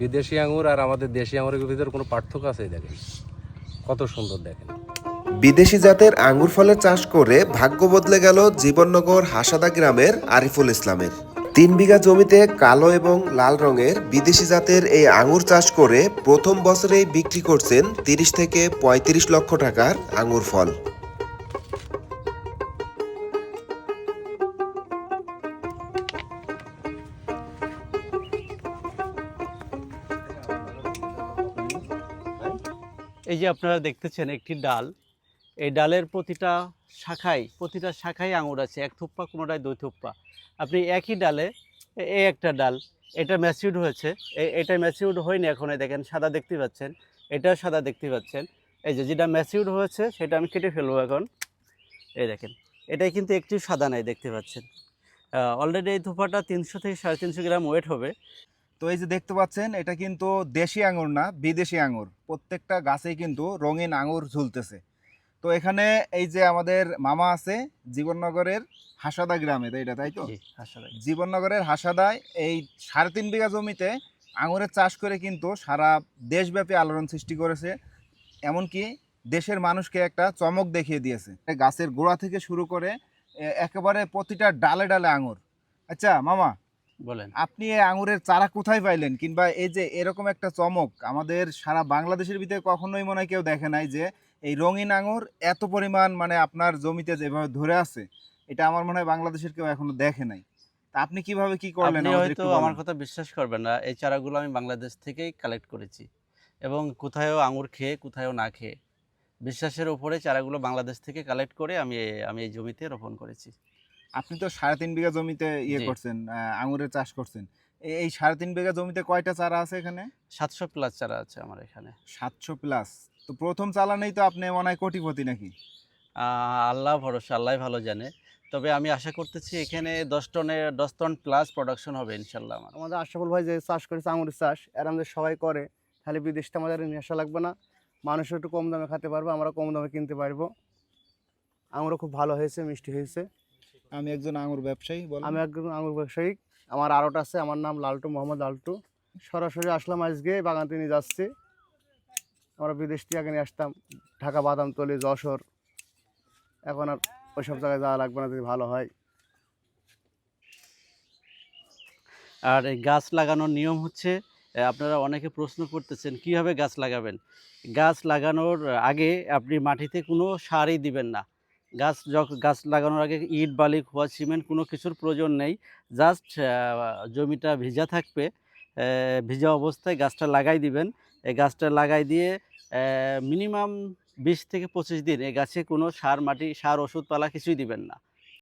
বিদেশি আঙুর আর আমাদের দেশি আঙুরের ভিতরে কোনো পার্থক্য আছে দেখেন। কত সুন্দর দেখেন। বিদেশি জাতের আঙ্গুর ফলের চাষ করে ভাগ্য বদলে গেল জীবননগর হাসাদা গ্রামের আরিফুল ইসলামের। তিন বিঘা জমিতে কালো এবং লাল রঙের বিদেশি জাতের এই আঙুর চাষ করে প্রথম বছরেই বিক্রি করছেন তিরিশ থেকে পঁয়ত্রিশ লক্ষ টাকার আঙুর ফল। এই যে আপনারা দেখতেছেন একটি ডাল, এই ডালের প্রতিটা শাখায় প্রতিটা শাখায় আঙুর আছে, এক থুপ্পা, কোনোটায় দুই থুপ্পা। আপনি একই ডালে এই একটা ডাল, এটা ম্যাচিউড হয়েছে এটা ম্যাচিউড হয়নি এখন দেখেন সাদা দেখতে পাচ্ছেন এটাও সাদা দেখতে পাচ্ছেন। এই যে যেটা ম্যাচিউড হয়েছে, সেটা আমি কেটে ফেলব এখন। এই দেখেন, এটাই কিন্তু একটু সাদা নাই, দেখতে পাচ্ছেন। অলরেডি এই থোপাটা তিনশো থেকে সাড়ে তিনশো গ্রাম ওয়েট হবে। তো এই যে দেখতে পাচ্ছেন এটা কিন্তু দেশি আঙুর না বিদেশি আঙুর। প্রত্যেকটা গাছেই কিন্তু রঙিন আঙুর ঝুলতেছে। তো এখানে এই যে আমাদের মামা আছে জীবননগরের হাসাদা গ্রামে তাই এটা তাই তো? জীবননগরের হাসাদায় এই সাড়ে তিন বিঘা জমিতে আঙুরের চাষ করে কিন্তু সারা দেশব্যাপী আলোড়ন সৃষ্টি করেছে। এমনকি দেশের মানুষকে একটা চমক দেখিয়ে দিয়েছে। গাছের গোড়া থেকে শুরু করে একেবারে প্রতিটা ডালে ডালে আঙুর। আচ্ছা মামা বলেন। আপনি এই আঙুরের চারা কোথায় পাইলেন? কিংবা এই যে এরকম একটা চমক আমাদের সারা বাংলাদেশের ভিতরে কখনোই মনে হয় কেউ দেখে নাই যে এই রঙিন আঙুর এত পরিমাণ মানে আপনার জমিতে যেভাবে ধরে আছে এটা আমার মনে হয় বাংলাদেশের কেউ এখনও দেখে নাই। তা আপনি কীভাবে কি করলেন আপনি হয়তো আমার কথা বিশ্বাস করবেন না এই চারাগুলো আমি বাংলাদেশ থেকেই কালেক্ট করেছি এবং কোথায়ও আঙুর খেয়ে কোথায়ও না খেয়ে। বিশ্বাসের উপরে চারাগুলো বাংলাদেশ থেকে কালেক্ট করে আমি আমি এই জমিতে রোপণ করেছি। আপনি তো সাড়ে তিন বিঘা জমিতে ইয়ে করছেন আঙুরের চাষ করছেন। এই- এই সাড়ে তিন বিঘা জমিতে কয়টা চারা আছে এখানে? সাতশো প্লাস চারা আছে আমার এখানে। সাতশো প্লাস তো প্রথম চালানেই তো আপনি মনে হয় কোটিপতি নাকি? আল্লাহ ভরসা আল্লাহ ভালো জানে। তবে আমি আশা করতেছি এখানে দশ টনের দশ টন প্লাস প্রোডাকশন হবে ইনশাল্লাহ আমার। আমাদের আশরাফুল ভাই যে চাষ করেছে আঙুরের চাষ এর আমাদের সবাই করে। তাহলে বিদেশটা আমাদের নিয়ে আসা লাগবে না। মানুষ একটু কম দামে খেতে পারবে আমরা কম দামে কিনতে পারব। আঙুরও খুব ভালো হয়েছে মিষ্টি হয়েছে। আমি একজন আঙুর ব্যবসায়ী আমি একজন আঙুর ব্যবসায়ী। আমার আরোটা আছে আমার নাম লালটু মোহাম্মদ লালটু। সরাসরি আসলাম আজকে বাগান তিনি যাচ্ছি। আমরা বিদেশ থেকে আগে নিয়ে আসতাম ঢাকা বাদামতলি যশোর। এখন আর ওইসব জায়গায় যাওয়া লাগবে না যদি ভালো হয়। আর এই গাছ লাগানোর নিয়ম হচ্ছে আপনারা অনেকে প্রশ্ন করতেছেন কীভাবে গাছ লাগাবেন? গাছ লাগানোর আগে আপনি মাটিতে কোনো সারই দিবেন না। গাছ গাছ লাগানোর আগে ইট, বালি, খোয়া, সিমেন্ট কোনো কিছুর প্রয়োজন নেই। জাস্ট জমিটা ভিজা থাকবে ভিজা অবস্থায় গাছটা লাগাই দিবেন। এই গাছটা লাগাই দিয়ে মিনিমাম বিশ থেকে পঁচিশ দিন এই গাছে কোনো সার, মাটি, সার, ওষুধপালা কিছুই দিবেন না।